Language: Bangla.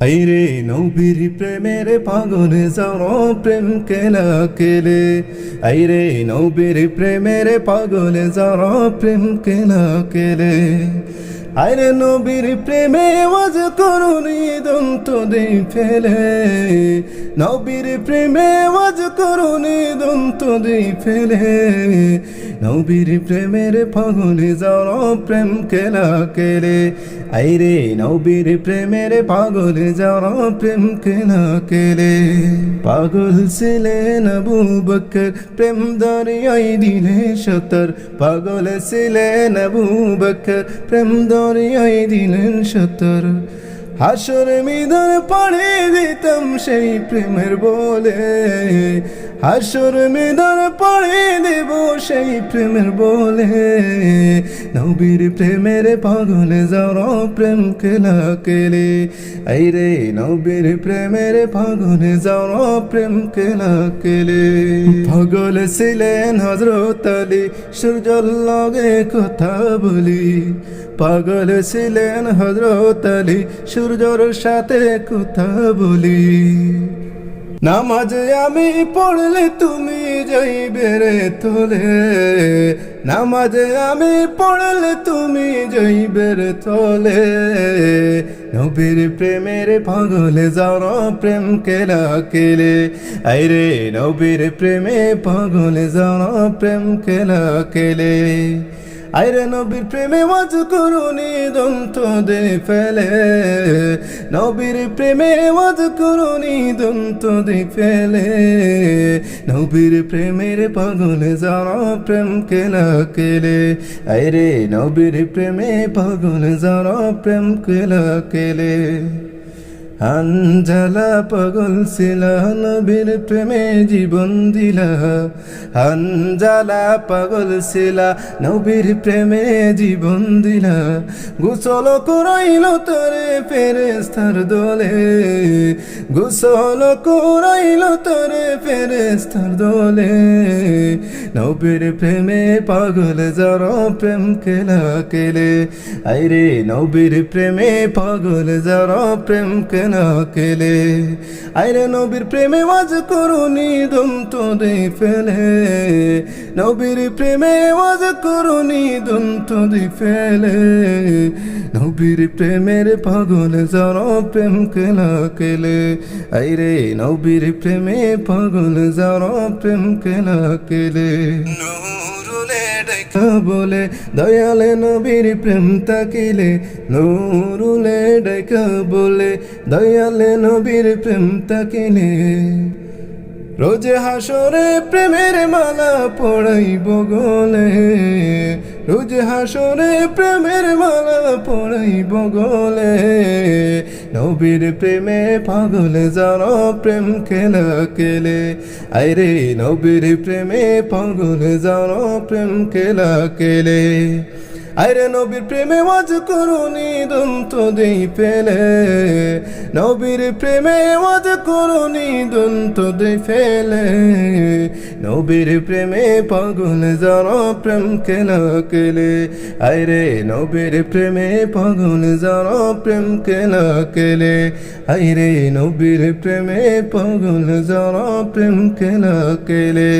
আইরে নবীর প্রেমের পাগলে যাও প্রেম কেলা কেলে। আইরে নবীর প্রেমের পাগলে যাও প্রেম কেলা কেলে। আইরে নবীর প্রেমে ওয়াজ করুন দন্ত দেই ফেলে। নবীর প্রেমে ওয়াজ করুনি, দন্ত দেই ফেলে। নবীর প্রেমের পাগলে যাও প্রেম কেলা কেলে। আইরে, নবীর প্রেমের পাগলে যাও প্রেম কেলা কেলে। পাগল ছিলেন আবু বকর প্রেম দরিয়াই দিলে সতর। পাগল ছিলেন আবু বকর প্রেম দরিয়াই দিলেন সতর। হাসর মিদর পড়ে দিতাম সেই প্রেমের বলে। হাসর মিদর পড়ে দেব সেই প্রেমের বলে। নবীর প্রেমের পাগলে যাও প্রেম কেলা কেলে আইরে নবীর প্রেমের পাগলে যাও প্রেম কেলা কেলে পাগল ছিলেন হজরত আলী, সূর্যর লগে কথা বলি। পাগল ছিলেন হজরত আলী, সূর্যর সাথে কথা বলি। নামাজে আমি পড়লে তুমি যাইবে রে তোলে নামাজে আমি পড়লে তুমি যাইবে রে তোলে নবীর প্রেমের পাগলে যাও প্রেম কেলা কেলে। আইরে নবীর প্রেমে পাগলে যাও প্রেম কেলা কেলে। আইরে নবীর প্রেমে ওয়াজ করুনি, দন্ত দে ফেলে। নবীর প্রেমে ওয়াজ করুনি দন্ত দিক ফেলে নবীর প্রেমের পাগল যারা প্রেম কেলা কেলে। আরে নবীর প্রেমে পাগল যারা প্রেম কেলা কেলে। হানজালা পাগল ছিলা নবীর প্রেমে জীবন দিলা। হানজালা পাগল ছিলা নবীর প্রেমে জীবন দিলা। গোসল করাইল তরে ফেরেস্তার দলে। গোসল করাইল তরে ফেরেস্তার দলে। নবীর প্রেমে পাগল যারা প্রেম কেলা কেলে আইরে নবীর প্রেমে পাগল যারা প্রেম কেলা কেলে? আইরে নবীর প্রেমে ওয়াজ করুনি দন্ত দে ফেলে। নবীর প্রেমে ওয়াজ করুনি দন্ত দে ফেলে। নবীর প্রেমের পাগল যারা প্রেম কেলা কেলে আইরে নবীর প্রেমে পাগল যারা প্রেম কেলা কেলে বলে, দয়ালে নবীর প্রেম তাকিলে নুরুলে ডাইকা বলে, দয়ালে নবীর প্রেম তাকিলে। রোজে হাসরে প্রেমের মালা পড়াই গলে রোজ হাসরে প্রেমের মালা পড়াইব গলে। নবীর প্রেমে পাগল জান প্রেম খেলা কেলে আইরে নবীর প্রেমে পাগল জান প্রেম খেলা কেলে আরে নবীর প্রেমে ওয়াজ করুনি দন্ত দেই ফেলে। নবীর প্রেমে ওয়াজ করুনি দন্ত দেই ফেলে। নবীর প্রেমে পাগল যারা প্রেম কেলা কেলে? আরে নবীর প্রেমে পাগল যারা প্রেম কেলা কেলে? আরে নবীর প্রেমে পাগল যারা প্রেম কেলা কেলে?